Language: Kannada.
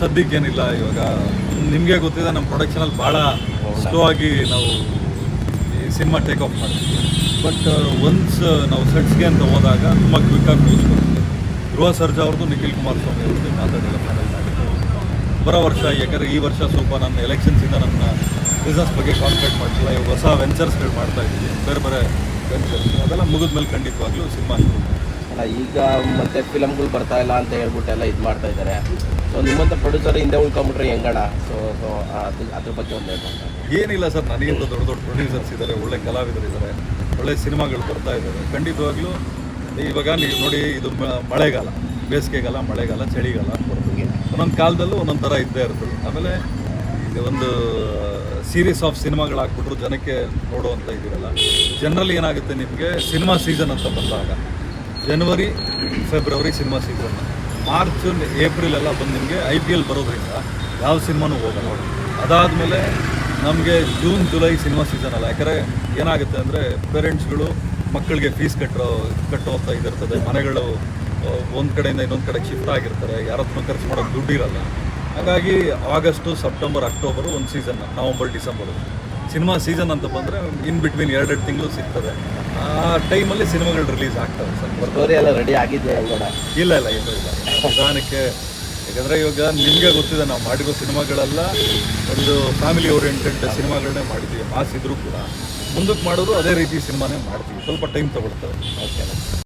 ಸದ್ಯಕ್ಕೇನಿಲ್ಲ, ಇವಾಗ ನಿಮಗೆ ಗೊತ್ತಿದೆ ನಮ್ಮ ಪ್ರೊಡಕ್ಷನಲ್ಲಿ ಭಾಳ ಸ್ಲೋ ಆಗಿ ನಾವು ಈ ಸಿನಿಮಾ ಟೇಕ್ ಆಫ್ ಮಾಡ್ತೀವಿ. ಬಟ್ ಒನ್ಸ್ ನಾವು ಸೆಟ್ಸ್ಗೆ ಅಂತ ಹೋದಾಗ ತುಂಬ ಕ್ವಿಕ್ಕಾಗಿ ಮುಗಿಸ್ಕೊಡ್ತೀವಿ. ಗೃಹ ಸರ್ಜಾ ಅವ್ರದ್ದು ನಿಖಿಲ್ ಕುಮಾರಸ್ವಾಮಿ ಅವ್ರದ್ದು ಮಾತಾಡಿಲ್ಲ ಬರೋ ವರ್ಷ, ಯಾಕಂದರೆ ಈ ವರ್ಷ ಸ್ವಲ್ಪ ನನ್ನ ಎಲೆಕ್ಷನ್ಸಿಂದ ನನ್ನ ಬಿಸ್ನೆಸ್ ಬಗ್ಗೆ ಕಾನ್ಸಂಟ್ರೇಟ್ ಮಾಡ್ತಿಲ್ಲ. ಇವಾಗ ಹೊಸ ವೆಂಚರ್ಸ್ಗಳು ಮಾಡ್ತಾ ಇದ್ದೀವಿ ಬೇರೆ ಬೇರೆ ವೆಂಚರ್ಸ್ ಅದೆಲ್ಲ ಮುಗಿದ್ಮೇಲೆ ಖಂಡಿತವಾಗ್ಲೂ ಸಿನಿಮಾ ಈಗ ಮತ್ತೆ ಫಿಲಮ್ಗಳು ಬರ್ತಾ ಇಲ್ಲ ಅಂತ ಹೇಳ್ಬಿಟ್ಟು ಎಲ್ಲ ಇದು ಮಾಡ್ತಾ ಇದ್ದಾರೆ ಸೊ ನಿಮ್ಮಂಥ ಪ್ರೊಡ್ಯೂಸರ್ ಹಿಂದೆ ಉಳ್ಕೊಂಬಿಟ್ರೆ ಹೆಂಗಣ? ಸೊ ಸೊ ಅದು, ಅದ್ರ ಬಗ್ಗೆ ಒಂದು ಹೇಳ್ಬೋದು. ಏನಿಲ್ಲ ಸರ್ ನನಗಿಂತ ದೊಡ್ಡ ದೊಡ್ಡ ಪ್ರೊಡ್ಯೂಸರ್ಸ್ ಇದ್ದಾರೆ, ಒಳ್ಳೆ ಕಲಾವಿದರು ಇದ್ದಾರೆ, ಒಳ್ಳೆ ಸಿನಿಮಾಗಳು ಬರ್ತಾ ಇದ್ದಾರೆ ಖಂಡಿತವಾಗ್ಲೂ, ಇವಾಗ ನೀವು ನೋಡಿ, ಇದು ಮಳೆಗಾಲ, ಬೇಸಿಗೆಗಾಲ, ಮಳೆಗಾಲ, ಚಳಿಗಾಲ ಒಂದೊಂದು ಕಾಲದಲ್ಲೂ ಒಂದೊಂದು ಥರ ಇದ್ದೇ ಇರ್ತದೆ. ಆಮೇಲೆ ಒಂದು ಸೀರೀಸ್ ಆಫ್ ಸಿನಿಮಾಗಳು ಹಾಕ್ಬಿಟ್ರು ಜನಕ್ಕೆ ನೋಡುವಂಥ ಇದಿರಲ್ಲ. ಜನರಲಿ ಏನಾಗುತ್ತೆ ನಿಮಗೆ ಸಿನಿಮಾ ಸೀಸನ್ ಅಂತ ಬಂದಾಗ ಜನವರಿ, February cinema season. March, April ಎಲ್ಲ ಬಂದು ನಿಮಗೆ ಐ ಪಿ ಎಲ್ ಬರೋದ್ರಿಂದ ಯಾವ ಸಿನಿಮಾನೂ ಹೋಗಲ್ಲ ಅದಾದಮೇಲೆ ನಮಗೆ ಜೂನ್, ಜುಲೈ ಸಿನಿಮಾ ಸೀಸನ್ ಅಲ್ಲ. ಯಾಕಂದರೆ ಏನಾಗುತ್ತೆ ಅಂದರೆ ಪೇರೆಂಟ್ಸ್ಗಳು ಮಕ್ಕಳಿಗೆ ಫೀಸ್ ಕಟ್ಟೋ ಅಂತ ಇದಿರ್ತದೆ. ಮನೆಗಳು ಒಂದು ಕಡೆಯಿಂದ ಇನ್ನೊಂದು ಕಡೆ ಶಿಫ್ಟ್ ಆಗಿರ್ತಾರೆ. ಯಾರ ಹತ್ರ ಖರ್ಚು ಮಾಡೋಕ್ಕೆ ದುಡ್ಡಿರಲ್ಲ. ಹಾಗಾಗಿ ಆಗಸ್ಟು, ಸೆಪ್ಟೆಂಬರ್, ಅಕ್ಟೋಬರು ಒಂದು season, November, December. Cinema season ಅಂತ ಬಂದರೆ ಇನ್ ಬಿಟ್ವೀನ್ ಎರಡೆರಡು ತಿಂಗಳು ಸಿಗ್ತದೆ. ಆ ಟೈಮಲ್ಲಿ ಸಿನಿಮಾಗಳು ರಿಲೀಸ್ ಆಗ್ತವೆ ಸರ್. ಸ್ಟೋರಿ ಎಲ್ಲ ರೆಡಿ ಆಗಿದೆ ಇಲ್ಲ ಇಲ್ಲ ಇಲ್ಲ ಇಲ್ಲ. ನಿಧಾನಕ್ಕೆ ಯಾಕಂದರೆ ಇವಾಗ ನಿಮಗೆ ಗೊತ್ತಿದೆ ನಾವು ಮಾಡಿರೋ ಸಿನಿಮಾಗಳೆಲ್ಲ ಒಂದು ಫ್ಯಾಮಿಲಿ ಓರಿಯೆಂಟೆಡ್ ಸಿನಿಮಾಗಳನ್ನೇ ಮಾಡಿದ್ದೀವಿ ಮಾಸ್ ಇದ್ರೂ ಕೂಡ. ಮುಂದಕ್ಕೆ ಮಾಡೋರು ಅದೇ ರೀತಿ ಸಿನಿಮಾನೇ ಮಾಡ್ತೀವಿ. ಸ್ವಲ್ಪ ಟೈಮ್ ತಗೊಳ್ತವೆ ಓಕೆ